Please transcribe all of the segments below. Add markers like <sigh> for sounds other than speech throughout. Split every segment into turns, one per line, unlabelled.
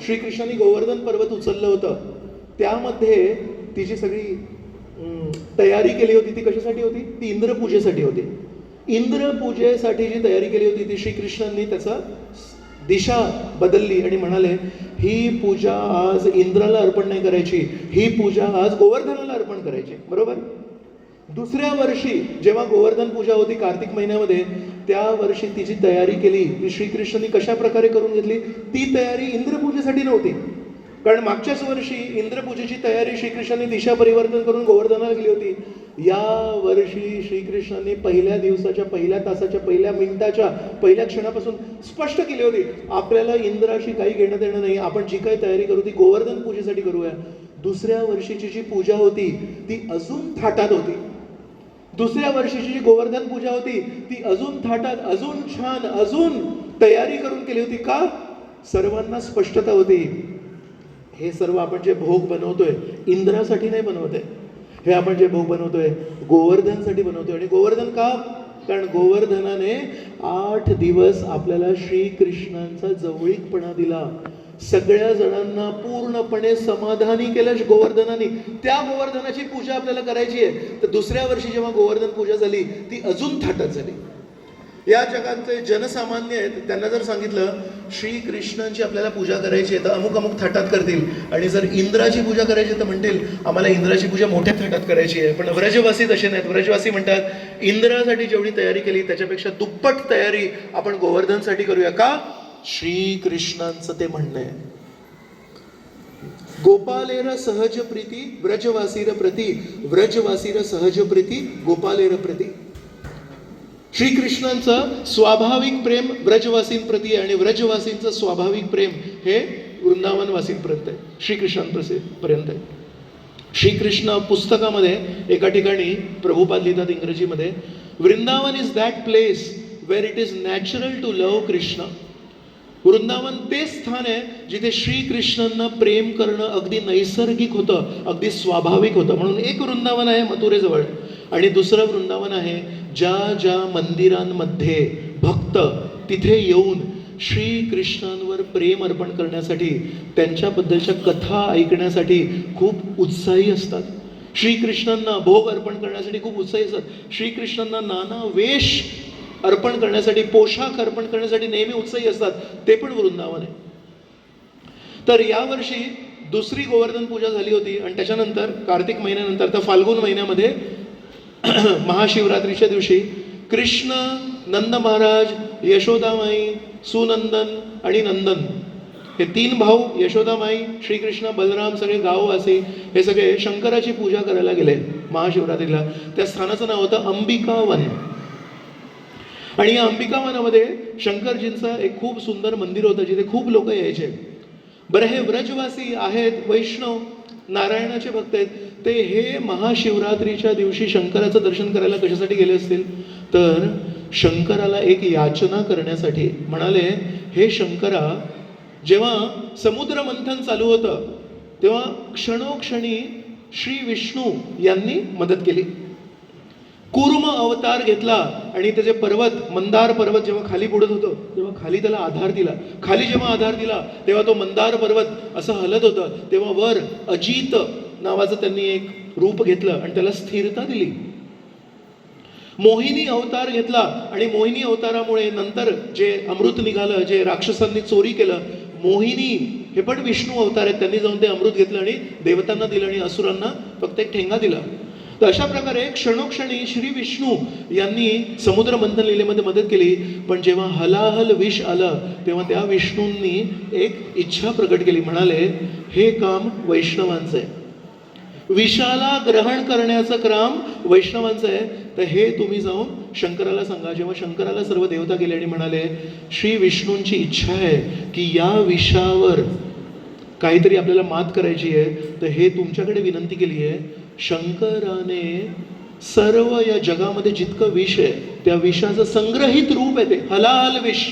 श्रीकृष्णाने गोवर्धन पर्वत उचललं होतं. त्यामध्ये तिची सगळी तयारी केली होती ती कशासाठी होती? ती इंद्रपूजेसाठी होती. इंद्रपूजेसाठी जी तयारी केली होती ती श्रीकृष्णांनी त्याचा दिशा बदलली आणि म्हणाले ही पूजा आज इंद्राला अर्पण नाही करायची. ही पूजा आज गोवर्धनाला अर्पण करायची. बरोबर? दुसऱ्या वर्षी जेव्हा गोवर्धन पूजा होती कार्तिक महिन्यामध्ये त्या वर्षी तिची तयारी केली. ती श्रीकृष्णांनी कशा प्रकारे करून घेतली? ती तयारी इंद्रपूजेसाठी नव्हती. कारण मागच्याच वर्षी इंद्रपूजेची तयारी श्रीकृष्णाने दिशा परिवर्तन करून गोवर्धनाला केली होती. या वर्षी श्रीकृष्णाने पहिल्या दिवसाच्या पहिल्या तासाच्या पहिल्या मिनिटाच्या पहिल्या क्षणापासून स्पष्ट केली होती. आपल्याला इंद्राशी काही घेणं देणं नाही. आपण जी काही तयारी करू ती गोवर्धन पूजेसाठी करूया. दुसऱ्या वर्षीची जी पूजा होती ती अजून थाटात होती. दुसऱ्या वर्षीची जी गोवर्धन पूजा होती ती अजून थाटात अजून छान अजून तयारी करून केली होती का? सर्वांना स्पष्टता होती. हे सर्व आपण जे भोग बनवतोय इंद्रासाठी नाही बनवतोय. हे आपण जे भोग बनवतोय गोवर्धनसाठी बनवतोय. आणि गोवर्धन का? कारण गोवर्धनाने आठ दिवस आपल्याला श्रीकृष्णांचा जवळीकपणा दिला. सगळ्या जणांना पूर्णपणे समाधानी केलं गोवर्धनाने. त्या गोवर्धनाची पूजा आपल्याला करायची आहे. तर दुसऱ्या वर्षी जेव्हा गोवर्धन पूजा झाली ती अजून थाटात झाली. या जगातले जनसामान्य आहेत त्यांना जर सांगितलं श्रीकृष्णांची आपल्याला पूजा करायची आहे तर अमुक अमुक थाटात करतील. आणि जर इंद्राची पूजा करायची तर म्हणतील आम्हाला इंद्राची पूजा मोठ्या थाटात करायची आहे. पण व्रजवासी तसे नाहीत. व्रजवासी म्हणतात इंद्रासाठी जेवढी तयारी केली त्याच्यापेक्षा दुप्पट तयारी आपण गोवर्धनसाठी करूया. का? श्रीकृष्णांचं ते म्हणणं आहे. गोपालेर सहज प्रीती व्रजवासीर प्रती व्रजवासीर सहज प्रीती गोपालेर प्रती. श्रीकृष्णांचं स्वाभाविक प्रेम व्रजवासींप्रती आहे आणि व्रजवासींचं स्वाभाविक प्रेम हे वृंदावनवासींपर्यंत आहे. श्रीकृष्णांपर्यंत आहे. श्रीकृष्ण पुस्तकामध्ये एका ठिकाणी प्रभुपाद लिहितात इंग्रजीमध्ये Vrindavan is that place where it is natural to love Krishna Vrindavan ते स्थान आहे जिथे श्रीकृष्णांना प्रेम करणं अगदी नैसर्गिक होतं अगदी स्वाभाविक होतं. म्हणून एक वृंदावन आहे मथुरेजवळ. आणि दुसरं वृंदावन आहे ज्या ज्या मंदिरांमध्ये भक्त तिथे येऊन श्रीकृष्णांवर प्रेम अर्पण करण्यासाठी त्यांच्याबद्दलच्या कथा ऐकण्यासाठी खूप उत्साही असतात. श्रीकृष्णांना भोग अर्पण करण्यासाठी खूप उत्साही असतात. श्रीकृष्णांना नाना वेश अर्पण करण्यासाठी पोशाख अर्पण करण्यासाठी नेहमी उत्साही असतात. ते पण वृंदावन आहे तर यावर्षी दुसरी गोवर्धन पूजा झाली होती आणि त्याच्यानंतर कार्तिक महिन्यानंतर तर फाल्गुन महिन्यामध्ये <clears throat> महाशिवरात्रीच्या दिवशी कृष्ण नंद महाराज यशोदामाई सुनंदन आणि नंदन हे तीन भाऊ यशोदामाई श्रीकृष्ण बलराम सगळे गाववासी हे सगळे शंकराची पूजा करायला गेले महाशिवरात्रीला. त्या स्थानाचं नाव होतं अंबिकावन. आणि या अंबिकावनामध्ये शंकरजींचं एक खूप सुंदर मंदिर होतं जिथे खूप लोक यायचे. बरं हे व्रजवासी आहेत वैष्णव नारायणाचे भक्त आहेत ते हे महाशिवरात्रीच्या दिवशी शंकराचं दर्शन करायला कशासाठी गेले असतील? तर शंकराला एक याचना करण्यासाठी. म्हणाले हे शंकरा जेव्हा समुद्र मंथन चालू होतं तेव्हा क्षणोक्षणी श्री विष्णू यांनी मदत केली. कूर्म अवतार घेतला आणि त्याचे पर्वत मंदार पर्वत जेव्हा खाली बुडत होतो तेव्हा खाली त्याला आधार दिला. खाली जेव्हा आधार दिला तेव्हा तो मंदार पर्वत असं हलत होतं. तेव्हा वर अजित नावाचं त्यांनी एक रूप घेतलं आणि त्याला स्थिरता दिली. मोहिनी अवतार घेतला आणि मोहिनी अवतारामुळे नंतर जे अमृत निघालं जे राक्षसांनी चोरी केलं मोहिनी हे पण विष्णू अवतार आहेत. त्यांनी जाऊन ते अमृत घेतलं आणि देवतांना दिलं आणि असुरांना फक्त एक ठेंगा दिला. तर अशा प्रकारे क्षणोक्षणी श्री विष्णू यांनी समुद्र मंथन लिलेमध्ये मदत केली पण जेव्हा हलाहल विष आलं तेव्हा त्या विष्णूंनी एक इच्छा प्रकट केली म्हणाले हे काम वैष्णवांचं आहे. विषाला ग्रहण करण्याचं काम वैष्णवांचं आहे. तर हे तुम्ही जाऊन शंकराला सांगा. जेव्हा शंकराला सर्व देवता गेले आणि म्हणाले श्री विष्णूंची इच्छा आहे की या विषावर काहीतरी आपल्याला मात करायची आहे तर हे तुमच्याकडे विनंती केली आहे. शंकराने सर्व या जगामध्ये जितकं विष आहे त्या विषाचं संग्रहित रूप आहे ते हलाहल विष.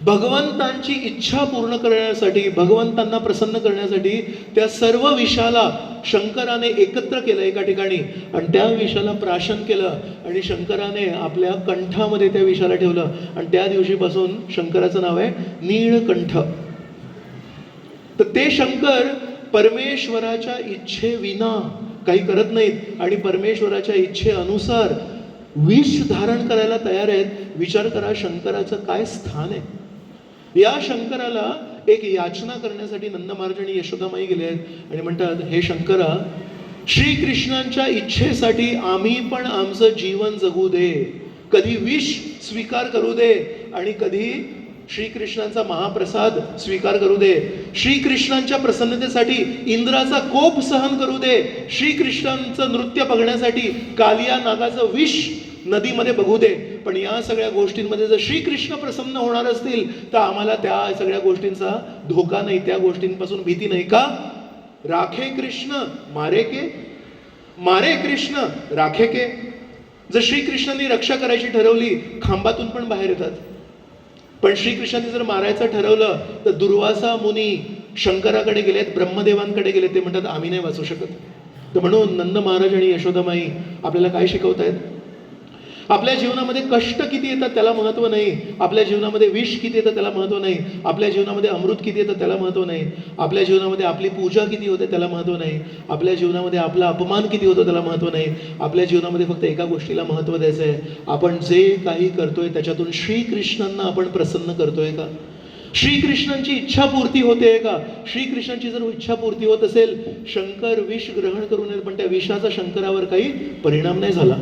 भगवंतांची इच्छा पूर्ण करण्यासाठी भगवंतांना प्रसन्न करण्यासाठी त्या सर्व विषाला शंकराने एकत्र केलं एका ठिकाणी आणि त्या विषाला प्राशन केलं आणि शंकराने आपल्या कंठामध्ये त्या विषाला ठेवलं. आणि त्या दिवशीपासून शंकराचं नाव आहे नीळकंठ. तर ते शंकर परमेश्वराच्या इच्छेविना काही करत नाहीत आणि परमेश्वराच्या इच्छेअनुसार विष धारण करायला तयार आहेत. विचार करा शंकराचं काय स्थान आहे? या शंकराला एक याचना करण्यासाठी नंद आणि यशोदामाई गेले आहेत आणि म्हणतात हे शंकरा श्रीकृष्णांच्या इच्छेसाठी आम्ही पण आमचं जीवन जगू दे. कधी विष स्वीकार करू दे आणि कधी श्रीकृष्णांचा महाप्रसाद स्वीकार करू दे. श्रीकृष्णांच्या प्रसन्नतेसाठी इंद्राचा कोप सहन करू दे. श्रीकृष्णांचं नृत्य बघण्यासाठी कालिया नागाचं विष नदीमध्ये बघू दे. पण या सगळ्या गोष्टींमध्ये जर श्रीकृष्ण प्रसन्न होणार असतील तर आम्हाला त्या सगळ्या गोष्टींचा धोका नाही. त्या गोष्टींपासून भीती नाही का? राखे कृष्ण मारे के? मारे कृष्ण राखे के? जर श्रीकृष्णांनी रक्षा करायची ठरवली खांबातून पण बाहेर येतात. पण श्रीकृष्णाने जर मारायचं ठरवलं तर दुर्वासा मुनी शंकराकडे गेलेत ब्रह्मदेवांकडे गेलेत ते म्हणतात आम्ही नाही वाचू शकत. तर म्हणून नंद महाराज आणि यशोदामाई आपल्याला काय शिकवत आहेत आपल्या जीवनामध्ये कष्ट किती येतात त्याला महत्त्व नाही. आपल्या जीवनामध्ये विष किती येतं त्याला महत्त्व नाही. आपल्या जीवनामध्ये अमृत किती येतं त्याला महत्त्व नाही. आपल्या जीवनामध्ये आपली पूजा किती होते त्याला महत्त्व नाही. आपल्या जीवनामध्ये आपला अपमान किती होतो त्याला महत्त्व नाही. आपल्या जीवनामध्ये फक्त एका गोष्टीला महत्त्व द्यायचं आहे. आपण जे काही करतोय त्याच्यातून श्रीकृष्णांना आपण प्रसन्न करतोय का? श्रीकृष्णांची इच्छा पूर्ती होते का? श्रीकृष्णांची जर इच्छा पूर्ती होत असेल शंकर विष ग्रहण करू नये पण त्या विषाचा शंकरावर काही परिणाम नाही झाला.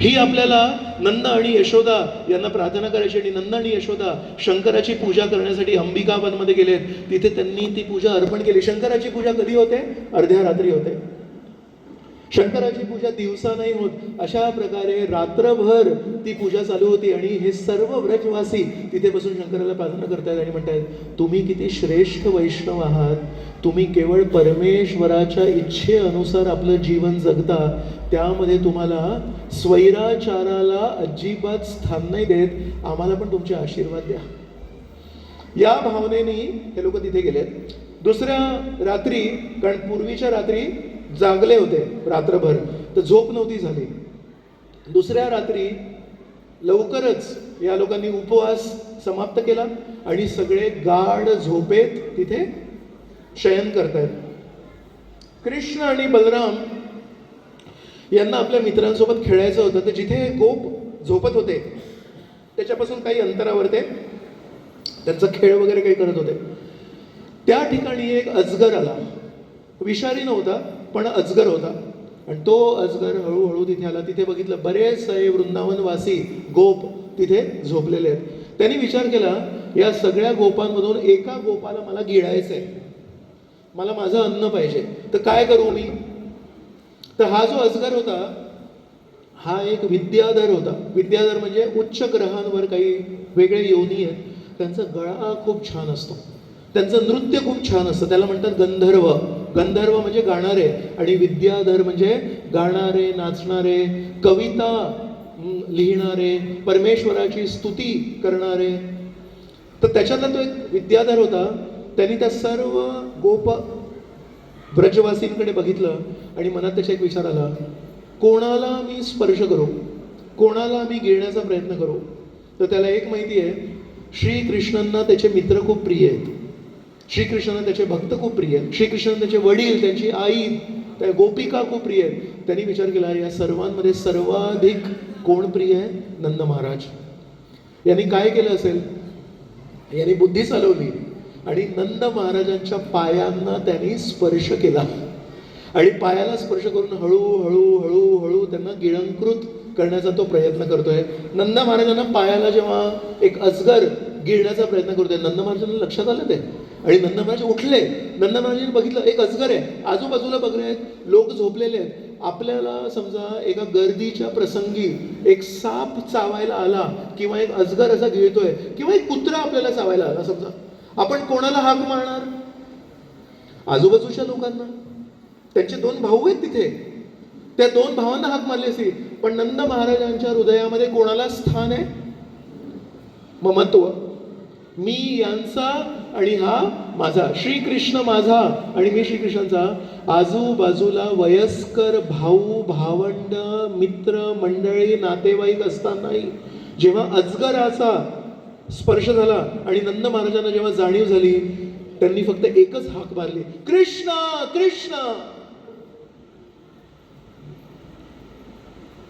ही आपल्याला नंद आणि यशोदा यांना प्रार्थना करायची आणि नंद आणि यशोदा शंकराची पूजा करण्यासाठी अंबिकाबादमध्ये गेलेत. तिथे त्यांनी ती पूजा अर्पण केली. शंकराची पूजा कधी होते? अर्ध्या रात्री होते. शंकराची पूजा दिवसा नाही होत. अशा प्रकारे रात्रभर ती पूजा चालू होती आणि हे सर्व व्रजवासी तिथे बसून शंकराला प्रार्थना करतायत आणि म्हणतायत तुम्ही किती श्रेष्ठ वैष्णव आहात. तुम्ही केवळ परमेश्वराच्या इच्छेअनुसार आपलं जीवन जगता. त्यामध्ये तुम्हाला स्वैराचाराला अजिबात स्थान नाही देत. आम्हाला पण तुमचे आशीर्वाद द्या. या भावनेने हे लोक तिथे गेलेत. दुसऱ्या रात्री कारण पूर्वीच्या रात्री जागले होते रात्रभर तर झोप नव्हती झाली. दुसऱ्या रात्री लवकरच या लोकांनी उपवास समाप्त केला आणि सगळे गाढ झोपेत तिथे शयन करतायत कृष्ण आणि बलराम यांना आपल्या मित्रांसोबत खेळायचं होतं तर जिथे गोप झोपत होते त्याच्यापासून काही अंतरावर ते त्यांचा खेळ वगैरे काही करत होते. त्या ठिकाणी एक अजगर आला. विषारी नव्हता पण अजगर होता. आणि तो अजगर हळूहळू तिथे आला. तिथे बघितलं बरेच सारे वृंदावनवासी गोप तिथे झोपलेले आहेत. त्यांनी विचार केला या सगळ्या गोपांमधून एका गोपाला मला गिळायचं आहे मला माझं अन्न पाहिजे. तर काय करू मी? तर हा जो अजगर होता हा एक विद्याधर होता. विद्याधर म्हणजे उच्च ग्रहांवर काही वेगळे योनी आहेत. त्यांचा गळा खूप छान असतो. त्यांचं नृत्य खूप छान असतं. त्याला म्हणतात गंधर्व. गंधर्व म्हणजे गाणारे आणि विद्याधर म्हणजे गाणारे नाचणारे कविता लिहिणारे परमेश्वराची स्तुती करणारे. तर त्याच्यातला तो एक विद्याधर होता त्यांनी त्या सर्व गोप ब्रजवासींकडे बघितलं आणि मनात त्याचा एक विचार आला कोणाला मी स्पर्श करू? कोणाला मी गिळण्याचा प्रयत्न करू? तर त्याला एक माहिती आहे श्रीकृष्णांना त्याचे मित्र खूप प्रिय आहेत. श्रीकृष्णांना त्याचे भक्त खूप प्रिय. आहेत श्रीकृष्णांना त्याचे वडील त्यांची आई त्या गोपिका खूप प्रिय. आहेत त्यांनी विचार केला या सर्वांमध्ये सर्वाधिक कोण प्रिय आहे? नंद महाराज. यांनी काय केलं असेल? यांनी बुद्धी चालवली आणि नंद महाराजांच्या पायांना त्यांनी स्पर्श केला. आणि पायाला स्पर्श करून हळूहळू हळूहळू त्यांना गिळंकृत करण्याचा तो प्रयत्न करतोय. नंद महाराजांना पायाला जेव्हा एक अजगर गिळण्याचा प्रयत्न करतोय नंद महाराजांना लक्षात आलं ते? आणि नंद महाराज उठले. नंद महाराजांनी बघितलं एक अजगर आहे. आजूबाजूला बघणे आहेत लोक झोपलेले आहेत. आपल्याला समजा एका गर्दीच्या प्रसंगी एक साप चावायला आला किंवा एक अजगर असा गिळतोय किंवा एक कुत्रा आपल्याला चावायला आला समजा. आपण कोणाला हाक मारणार? आजूबाजूच्या लोकांना. त्यांचे दोन भाऊ आहेत तिथे. त्या दोन भावांना हाक मारली असती. पण नंद महाराजांच्या हृदयामध्ये कोणाला स्थान आहे? ममत्व. मी यांचा आणि हा माझा. श्रीकृष्ण माझा आणि मी श्रीकृष्णांचा. आजूबाजूला वयस्कर भाऊ भावंड मित्र मंडळी नातेवाईक असतानाही जेव्हा अजगराचा स्पर्श झाला आणि नंद महाराजांना जेव्हा जाणीव झाली त्यांनी फक्त एकच हाक मारली. कृष्ण कृष्ण!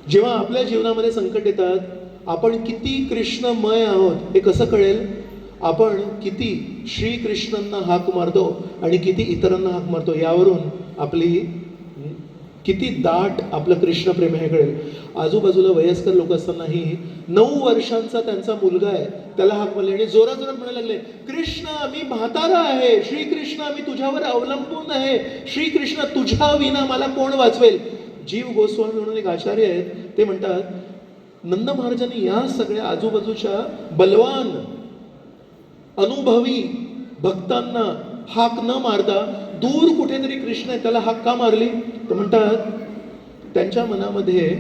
जेव्हा आपल्या जीवनामध्ये संकट येतात आपण किती कृष्णमय आहोत हे कसं कळेल? आपण किती श्रीकृष्णांना हाक मारतो आणि किती इतरांना हाक मारतो यावरून आपली किती दाट आपलं कृष्ण प्रेम हे कळेल आजूबाजूला वयस्कर लोक असतानाही नऊ वर्षांचा त्यांचा मुलगा आहे त्याला हाक मारले आणि जोरात जोरात म्हणायला लागले कृष्ण मी म्हातारा आहे श्रीकृष्ण मी तुझ्यावर अवलंबून आहे श्रीकृष्ण तुझ्या विना मला कोण वाचवेल? जीव गोस्वामी म्हणून एक आचार्य आहेत ते म्हणतात नंद महाराजांनी या सगळ्या आजूबाजूच्या बलवान अनुभवी भक्तांना हाक न मारता दूर कुठेतरी कृष्ण आहे त्याला हाक का मारली? तर म्हणतात त्यांच्या मनामध्ये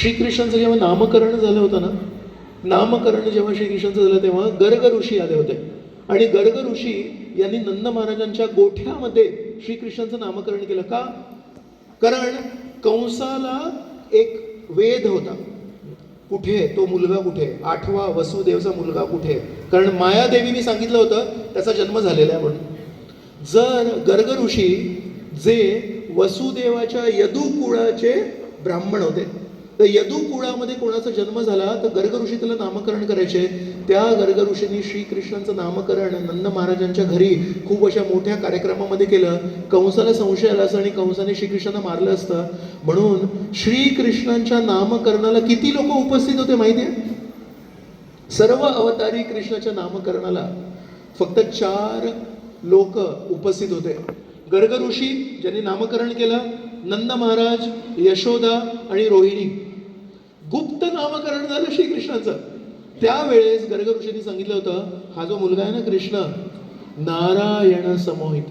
श्रीकृष्णांचं जेव्हा नामकरण झालं होतं ना नामकरण जेव्हा श्रीकृष्णांचं झालं तेव्हा गर्ग ऋषी आले होते. आणि गर्ग ऋषी यांनी नंद महाराजांच्या गोठ्यामध्ये श्रीकृष्णांचं नामकरण केलं. का? कारण कंसाला एक वेध होता. कुठे तो मुलगा कुठे आठवा वसुदेवचा मुलगा कुठे कारण मायादेवीने सांगितलं होतं त्याचा जन्म झालेला आहे म्हणून. जर गर्ग ऋषी जे वसुदेवाच्या यदुकुळाचे ब्राह्मण होते तर यदू कुळामध्ये कोणाचा जन्म झाला तर गर्ग ऋषी त्याला नामकरण करायचे. त्या गर्ग ऋषींनी श्रीकृष्णांचं नामकरण नंद महाराजांच्या घरी खूप अशा मोठ्या कार्यक्रमामध्ये केलं. कंसाला संशय आला असं आणि कंसाने श्रीकृष्णांना मारलं असतं. म्हणून श्रीकृष्णांच्या नामकरणाला किती लोक उपस्थित होते माहिती आहे? सर्व अवतारी कृष्णाच्या नामकरणाला फक्त चार लोक उपस्थित होते. गर्ग ऋषी ज्यांनी नामकरण केलं नंद महाराज यशोदा आणि रोहिणी. गुप्त नामकरण झालं श्रीकृष्णाचं. त्यावेळेस गर्ग ऋषींनी सांगितलं होतं हा जो मुलगा आहे ना कृष्ण नारायण समोहित.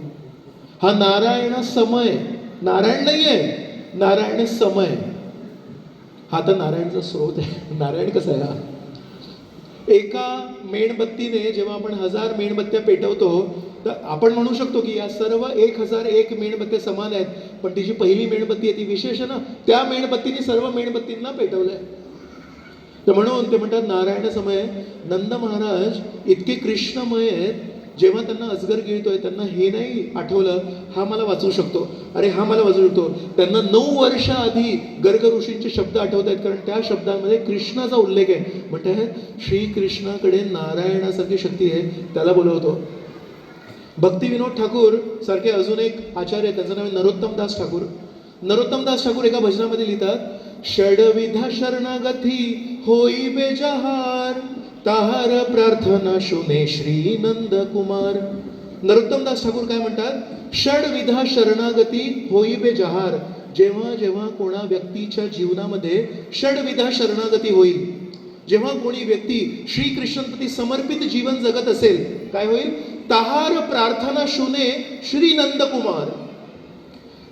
हा नारायण समय नारायण नाही आहे नारायण समय. हा तर नारायणचा स्रोत आहे. <laughs> नारायण कसा आहे हा? एका मेणबत्तीने जेव्हा आपण हजार मेणबत्त्या पेटवतो तर आपण म्हणू शकतो की या सर्व एक हजार एक मेणबत्त्या समान आहेत पण तिची पहिली मेणबत्ती आहे ती विशेष आहे ना? त्या मेणबत्तीने सर्व मेणबत्तींना पेटवलंय. तर म्हणून ते म्हणतात नारायण समय नंद महाराज इतके कृष्णमय आहेत जेव्हा त्यांना अजगर गिळतोय त्यांना हे नाही आठवलं हा मला वाचू शकतो. अरे हा मला वाचू शकतो. त्यांना नऊ वर्ष आधी गर्ग ऋषींचे शब्द आठवत आहेत कारण त्या शब्दांमध्ये कृष्णाचा उल्लेख आहे. म्हणते श्रीकृष्णाकडे नारायणासारखी शक्ती आहे त्याला बोलवतो. भक्ती विनोद ठाकूर सारखे अजून एक आचार्य त्यांचं नाव आहे नरोत्तम दास ठाकूर. नरोत्तमदास ठाकूर एका भजनामध्ये लिहितात षडविधा शरणागती होई बेजहार ताहार प्रार्थना शुने श्री नंद कुमार नरोत्तमदास ठाकूर काय म्हणतात? षडविधा शरणागती होई बेजहार जेव्हा जेव्हा कोणा व्यक्तीच्या जीवनामध्ये षडविधा शरणागती होईल जेव्हा कोणी व्यक्ती श्रीकृष्णांप्रती समर्पित जीवन जगत असेल काय होईल? तहार प्रार्थना शुने श्री नंदकुमार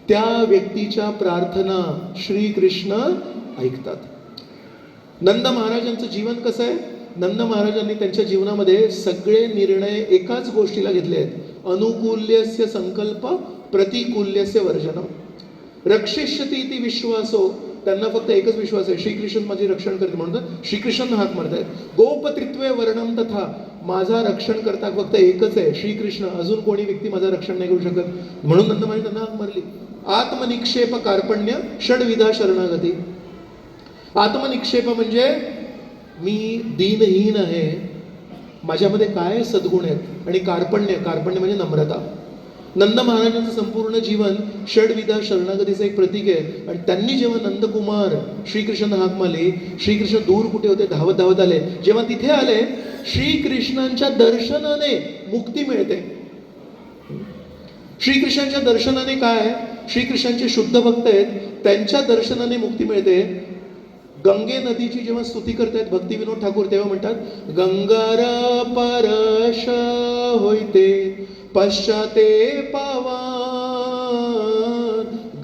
त्या व्यक्तीच्या प्रार्थना श्रीकृष्ण ऐकतात. नंद महाराजांचं जीवन कसं आहे? नंद महाराजांनी त्यांच्या जीवनामध्ये सगळे निर्णय एकाच गोष्टीला घेतले आहेत. अनुकूल्यस्य संकल्प प्रतिकूल्यस्य वर्जन. रक्षिष्यती ती विश्वासो. त्यांना फक्त एकच विश्वास आहे. श्रीकृष्ण माझे रक्षण करते म्हणून श्रीकृष्ण हात मारत आहेत गोपत्रित्वे वर्णम तथा माझा रक्षण करता फक्त एकच आहे श्रीकृष्ण. अजून कोणी व्यक्ती माझं रक्षण नाही करू शकत? म्हणून नंतर माझी त्यांना मरली. मारली आत्मनिक्षेप कार्पण्य षडविधा शरणागती. आत्मनिक्षेप म्हणजे मी दीनहीन आहे. माझ्यामध्ये काय सद्गुण आहेत? आणि कार्पण्य कार्पण्य म्हणजे नम्रता. नंद महाराजांचं संपूर्ण जीवन षडविधा शरणागतीचं एक प्रतीक आहे. आणि त्यांनी जेव्हा नंदकुमार श्रीकृष्ण हाक मारली श्रीकृष्ण दूर कुठे होते? धावत धावत आले. जेव्हा तिथे आले श्रीकृष्णांच्या दर्शनाने मुक्ती मिळते. श्रीकृष्णांच्या दर्शनाने काय श्रीकृष्णांचे शुद्ध भक्त आहेत त्यांच्या दर्शनाने मुक्ती मिळते. गंगे नदीची जेव्हा स्तुती करतायत भक्ती विनोद ठाकूर तेव्हा म्हणतात गंगार परश होईते पश्चाते पावन.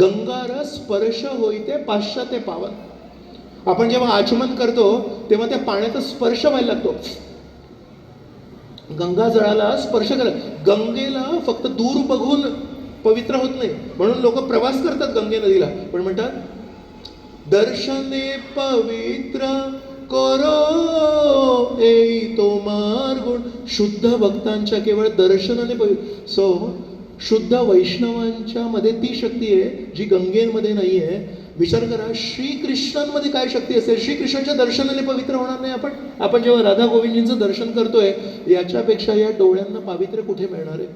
गंगार स्पर्श होईते पाश्चाते पावन. आपण जेव्हा आचमन करतो तेव्हा त्या पाण्याचा स्पर्श व्हायला लागतो. गंगाजळाला स्पर्श करा गंगेला फक्त दूर बघून पवित्र होत नाही. म्हणून लोक प्रवास करतात गंगे नदीला. पण म्हणतात दर्शने पवित्र करो एई तो गुण शुद्ध भक्तांच्या केवळ दर्शनाने पवित्र सो शुद्ध वैष्णवांच्या मध्ये ती शक्ती आहे जी गंगेमध्ये नाही आहे विचार करा श्रीकृष्णांमध्ये काय शक्ती असेल? श्रीकृष्णाच्या दर्शनाने पवित्र होणार नाही आपण. आपण जेव्हा राधा गोविंदजींचं दर्शन करतोय याच्यापेक्षा या डोळ्यांना पावित्र्य कुठे मिळणार आहे?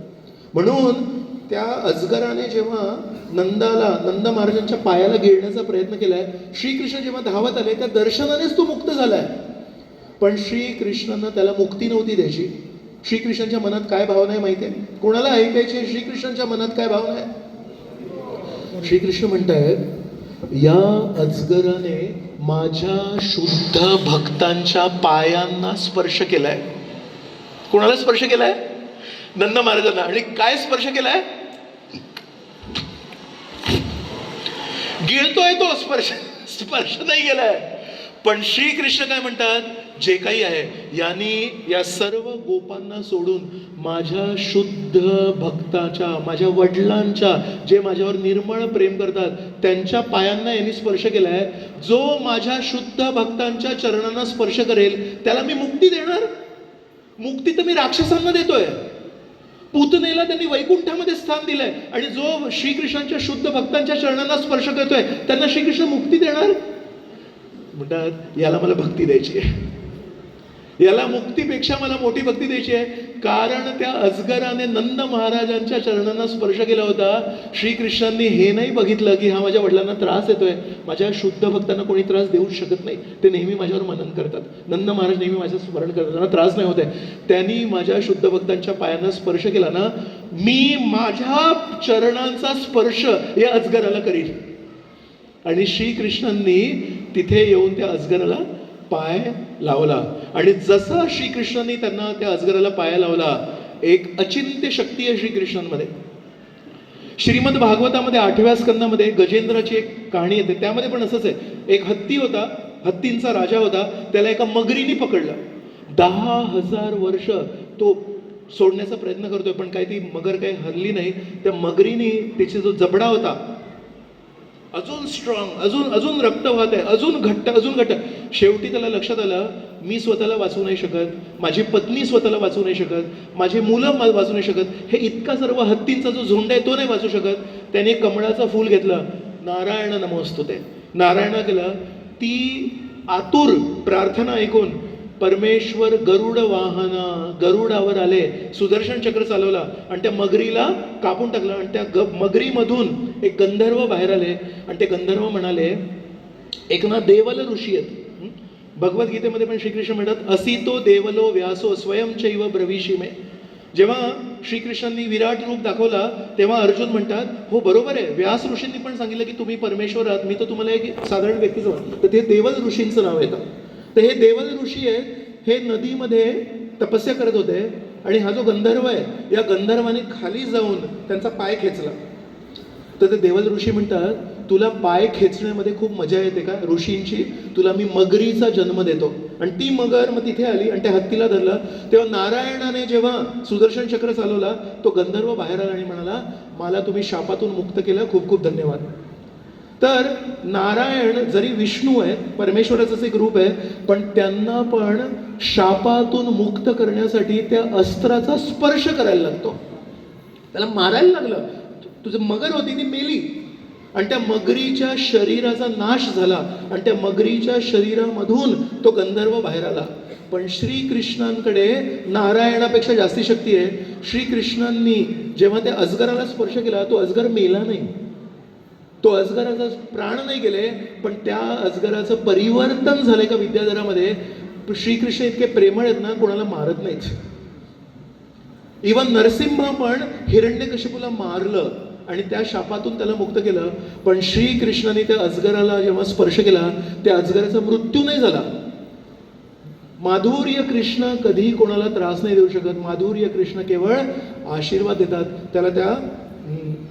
म्हणून त्या अजगराने जेव्हा नंदाला नंद महाराजांच्या पायाला गिळण्याचा प्रयत्न केलाय श्रीकृष्ण जेव्हा धावत आले त्या दर्शनानेच तो मुक्त झालाय. पण श्रीकृष्णांना त्याला मुक्ती नव्हती द्यायची. श्रीकृष्णांच्या मनात काय भावना आहे माहिती आहे? कोणाला ऐकायची श्रीकृष्णांच्या मनात काय भावना आहे? श्रीकृष्ण म्हणतायत या अजगराने माझ्या शुद्ध भक्तांच्या पायांना स्पर्श केलाय. कोणाला स्पर्श केलाय? नंद महाराजांना आणि काय स्पर्श केलाय? गिळतोय तो स्पर्श. स्पर्श नाही गेलाय पण श्रीकृष्ण काय म्हणतात? जे काही आहे यांनी या सर्व गोपांना सोडून माझ्या शुद्ध भक्ताच्या माझ्या वडिलांच्या जे माझ्यावर निर्मळ प्रेम करतात त्यांच्या पायांना यांनी स्पर्श केलाय. जो माझ्या शुद्ध भक्तांच्या चरणांना स्पर्श करेल त्याला मी मुक्ती देणार? मुक्ती तर मी राक्षसांना देतोय. पुतनेला त्यांनी वैकुंठामध्ये स्थान दिलंय. आणि जो श्रीकृष्णांच्या शुद्ध भक्तांच्या चरणांना स्पर्श करतोय त्यांना श्रीकृष्ण मुक्ती देणार? म्हणतात याला मला भक्ती द्यायची आहे. याला मुक्तीपेक्षा मला मोठी भक्ती द्यायची आहे. कारण त्या अजगराने नंद महाराजांच्या चरणांना स्पर्श केला होता. श्रीकृष्णांनी हे नाही बघितलं की हा माझ्या वडिलांना त्रास येतोय माझ्या शुद्ध भक्तांना कोणी त्रास देऊ शकत नाही. ते नेहमी माझ्यावर मनन करतात. नंद महाराज नेहमी माझं स्मरण करतात. त्यांना त्रास नाही होत आहे. त्यांनी माझ्या शुद्ध भक्तांच्या पायांना स्पर्श केला ना मी माझ्या चरणांचा स्पर्श या अजगराला करीन. आणि श्रीकृष्णांनी तिथे येऊन त्या अजगराला पाय लावला. आणि जसा श्रीकृष्णांनी त्यांना त्या अजगराला पाय लावला एक अचिंत्य शक्ती आहे श्रीकृष्णांमध्ये. श्रीमद भागवतामध्ये आठव्या स्कंदामध्ये गजेंद्राची एक कहाणी येते. त्यामध्ये पण असंच आहे. एक हत्ती होता हत्तींचा राजा होता त्याला एका मगरीने पकडलं. दहा हजार वर्ष तो सोडण्याचा प्रयत्न करतोय पण काही ती मगर काही हरली नाही. त्या मगरीने तिचा जो जबडा होता अजून स्ट्रॉंग अजून अजून रक्त वाहत आहे अजून घट्ट अजून घट्ट. शेवटी त्याला लक्षात आलं मी स्वतःला वाचू नाही शकत माझी पत्नी स्वतःला वाचू नाही शकत माझी मुलं वाचू नाही शकत हे इतका सर्व हत्तींचा जो झुंड आहे तो नाही वाचू शकत. त्याने कमळाचं फूल घेतलं नारायण नमोस्तु ते नारायण केलं ती आतुर प्रार्थना ऐकून परमेश्वर गरुड वाहन गरुडावर आले. सुदर्शन चक्र चालवला आणि त्या मगरीला कापून टाकलं आणि त्या ग मगरीमधून एक गंधर्व बाहेर आले आणि ते गंधर्व म्हणाले एक ना देवल ऋषी आहेत. भगवद्गीतेमध्ये पण श्रीकृष्ण म्हणतात असितो देवलो व्यासो स्वयंचैव ब्रविशिमे जेव्हा श्रीकृष्णांनी विराट रूप दाखवला तेव्हा अर्जुन म्हणतात हो बरोबर आहे. व्यास ऋषींनी पण सांगितलं की तुम्ही परमेश्वर आहात. मी तर तुम्हाला एक साधारण व्यक्तीचं म्हणतो. तर ते देवल ऋषींचं नाव येतं तर हे देवल ऋषी आहेत हे नदीमध्ये तपस्या करत होते आणि हा जो गंधर्व आहे या गंधर्वाने खाली जाऊन त्यांचा पाय खेचला. तर ते देवल ऋषी म्हणतात तुला पाय खेचण्यामध्ये खूप मजा येते का? ऋषींची तुला मी मगरीचा जन्म देतो. आणि ती मगर मग तिथे आली आणि त्या हत्तीला धरलं. तेव्हा नारायणाने जेव्हा सुदर्शन चक्र चालवला तो गंधर्व बाहेर आला आणि म्हणाला मला तुम्ही शापातून मुक्त केलं. खूप खूप धन्यवाद. तर नारायण जरी विष्णू आहे परमेश्वराचंच एक रूप आहे पण त्यांना पण शापातून मुक्त करण्यासाठी त्या अस्त्राचा स्पर्श करायला लागतो. त्याला मारायला लागलं. तुझं मगर होती ती मेली. आणि त्या मगरीच्या शरीराचा नाश झाला. आणि त्या मगरीच्या शरीरामधून तो गंधर्व बाहेर आला. पण श्रीकृष्णांकडे नारायणापेक्षा जास्ती शक्ती आहे. श्रीकृष्णांनी जेव्हा त्या अजगराला स्पर्श केला तो अजगर मेला नाही. तो अजगराचा प्राण नाही गेले पण त्या अजगराचं परिवर्तन झालंय का विद्याधरामध्ये श्रीकृष्ण इतके प्रेमळ आहेत ना कोणाला मारत नाहीत. इवन नरसिंह पण हिरण्यकशिपूला मारलं आणि त्या शापातून त्याला मुक्त केलं पण श्रीकृष्णाने त्या अजगराला जेव्हा स्पर्श केला त्या अजगराचा मृत्यू नाही झाला. माधुर्य कृष्ण कधीही कोणाला त्रास नाही देऊ शकत. माधुर्य कृष्ण केवळ आशीर्वाद देतात. त्याला त्या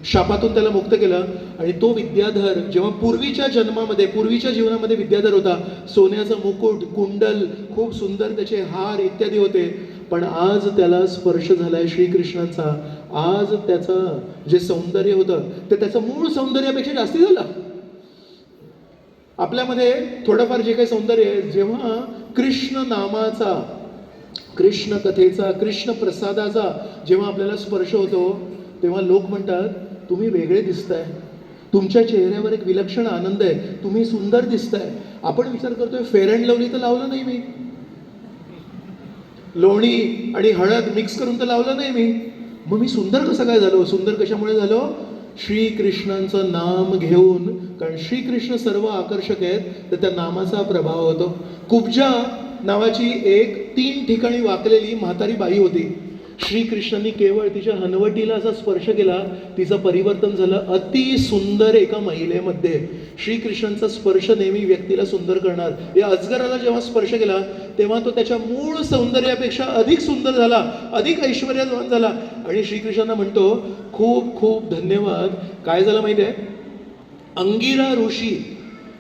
शापातून त्याला मुक्त केलं आणि तो विद्याधर जेव्हा पूर्वीच्या जन्मामध्ये पूर्वीच्या जीवनामध्ये विद्याधर होता सोन्याचा मुकुट कुंडल खूप सुंदर त्याचे हार इत्यादी होते. पण आज त्याला स्पर्श झालाय श्रीकृष्णाचा. आज त्याचं जे सौंदर्य होतं ते त्याचं मूळ सौंदर्यापेक्षा जास्ती झालं. आपल्यामध्ये थोडंफार जे काही सौंदर्य आहे जेव्हा कृष्ण नामाचा कृष्ण कथेचा कृष्ण प्रसादाचा जेव्हा आपल्याला स्पर्श होतो तेव्हा लोक म्हणतात तुम्ही वेगळे दिसताय. तुमच्या चेहऱ्यावर एक विलक्षण आनंद आहे. तुम्ही सुंदर दिसताय. आपण विचार करतोय फेअर अँड लवली तर लावलं नाही मी. लोणी आणि हळद मिक्स करून तर लावलं नाही मी. मग मी सुंदर कसं काय झालो? सुंदर कशामुळे झालो? श्रीकृष्णांचं नाम घेऊन. कारण श्रीकृष्ण सर्व आकर्षक आहेत तर त्या नामाचा प्रभाव होतो. कुब्जा नावाची एक तीन ठिकाणी वाकलेली म्हातारी बाई होती. श्रीकृष्णांनी केवळ तिच्या हनवटीला असा स्पर्श केला तिचं परिवर्तन झालं अति सुंदर एका महिलेमध्ये. श्रीकृष्णांचा स्पर्श नेहमी व्यक्तीला सुंदर करणार. या अजगराला जेव्हा स्पर्श केला तेव्हा तो त्याच्या मूळ सौंदर्यापेक्षा अधिक सुंदर झाला अधिक ऐश्वर्यवान झाला. आणि श्रीकृष्णांना म्हणतो खूप खूप धन्यवाद. काय झालं माहिती आहे अंगिरा ऋषी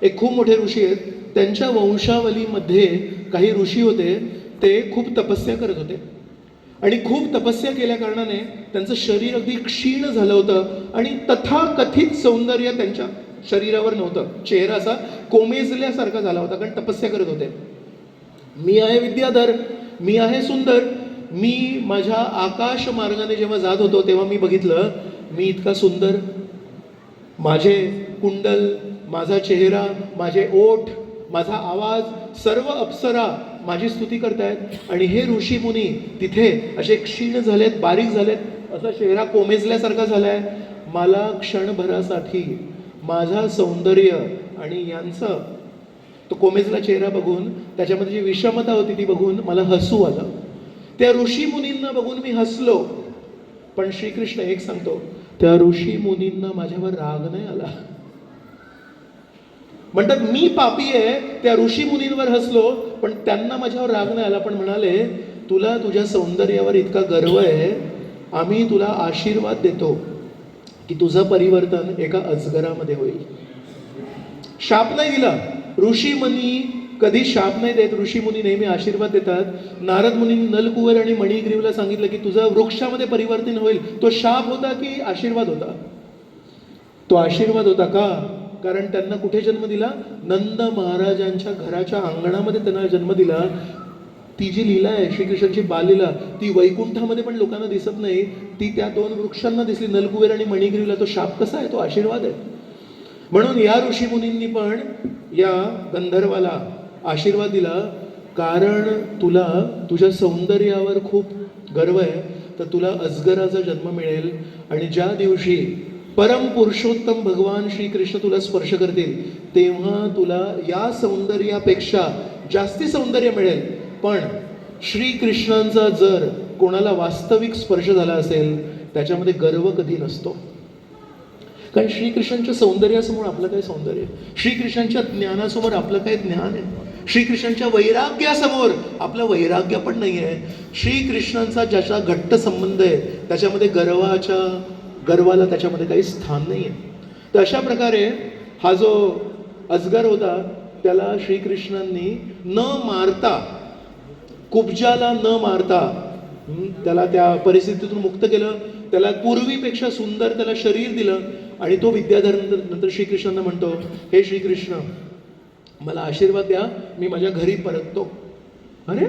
एक खूप मोठे ऋषी आहेत त्यांच्या वंशावलीमध्ये काही ऋषी होते ते खूप तपस्या करत होते. आणि खूप तपस्या केल्या कारणाने त्यांचं शरीर अगदी क्षीण झालं होतं आणि तथाकथित सौंदर्य त्यांच्या शरीरावर नव्हतं. चेहरा असा कोमेजल्यासारखा झाला होता कारण तपस्या करत होते. मी आहे विद्याधर मी आहे सुंदर मी माझ्या आकाश मार्गाने जेव्हा जात होतो तेव्हा मी बघितलं मी इतका सुंदर. माझे कुंडल माझा चेहरा माझे ओठ माझा आवाज सर्व अप्सरा माझी स्तुती करतायत. आणि हे ऋषी मुनी तिथे असे क्षीण झालेत बारीक झालेत असा चेहरा कोमेजल्यासारखा झालाय. मला क्षणभरासाठी माझा सौंदर्य आणि यांचं तो कोमेजला चेहरा बघून त्याच्यामध्ये जी विषमता होती ती बघून मला हसू आलं. त्या ऋषी मुनींना बघून मी हसलो. पण श्रीकृष्ण एक सांगतो त्या ऋषी मुनींना माझ्यावर राग नाही आला. म्हणतात मी पापी आहे त्या ऋषी मुनींवर हसलो पण त्यांना माझ्यावर राग नाही आला. पण म्हणाले तुला तुझ्या सौंदर्यावर इतका गर्व आहे आम्ही तुला आशीर्वाद देतो की तुझं परिवर्तन एका अजगरामध्ये होईल. शाप नाही दिला. ऋषी मुनी कधी शाप नाही देत. ऋषी मुनी नेहमी आशीर्वाद देतात. नारद मुनींनी नलकुवर आणि मणिग्रीवला सांगितलं की तुझं वृक्षामध्ये परिवर्तन होईल. तो शाप होता की आशीर्वाद होता? तो आशीर्वाद होता का? कारण त्यांना कुठे जन्म दिला? नंद महाराजांच्या घराच्या अंगणामध्ये त्यांना जन्म दिला. ती जी लीला आहे श्रीकृष्णाची बालीला ती वैकुंठामध्ये पण लोकांना दिसत नाही. ती त्या दोन वृक्षांना दिसली. नलकुबेर आणि मणिगिरीला तो शाप कसा आहे? तो आशीर्वाद आहे. म्हणून या ऋषीमुनींनी पण या गंधर्वाला आशीर्वाद दिला. कारण तुला तुझ्या सौंदर्यावर खूप गर्व आहे. तर तुला अजगराचा जन्म मिळेल. आणि ज्या दिवशी परम पुरुषोत्तम भगवान श्रीकृष्ण तुला स्पर्श करतील. तेव्हा तुला या सौंदर्यापेक्षा जास्ती सौंदर्य मिळेल. पण श्रीकृष्णांचा जर कोणाला वास्तविक स्पर्श झाला असेल त्याच्यामध्ये गर्व कधी नसतो. कारण श्रीकृष्णांच्या सौंदर्यासमोर आपलं काय सौंदर्य? श्रीकृष्णांच्या ज्ञानासमोर आपलं काय ज्ञान आहे? श्रीकृष्णांच्या वैराग्यासमोर आपलं वैराग्य पण नाही आहे श्रीकृष्णांचा ज्याचा घट्ट संबंध आहे त्याच्यामध्ये गर्वाच्या गर्वाला त्याच्यामध्ये काही स्थान नाही आहे तर अशा प्रकारे हा जो अजगर होता त्याला श्रीकृष्णांनी न मारता कुब्जाला न मारता त्याला त्या परिस्थितीतून मुक्त केलं. त्याला पूर्वीपेक्षा सुंदर त्याला शरीर दिलं आणि तो विद्याधर नंतर नंतर श्रीकृष्णांना म्हणतो हे श्रीकृष्ण मला आशीर्वाद द्या मी माझ्या घरी परततो. अरे?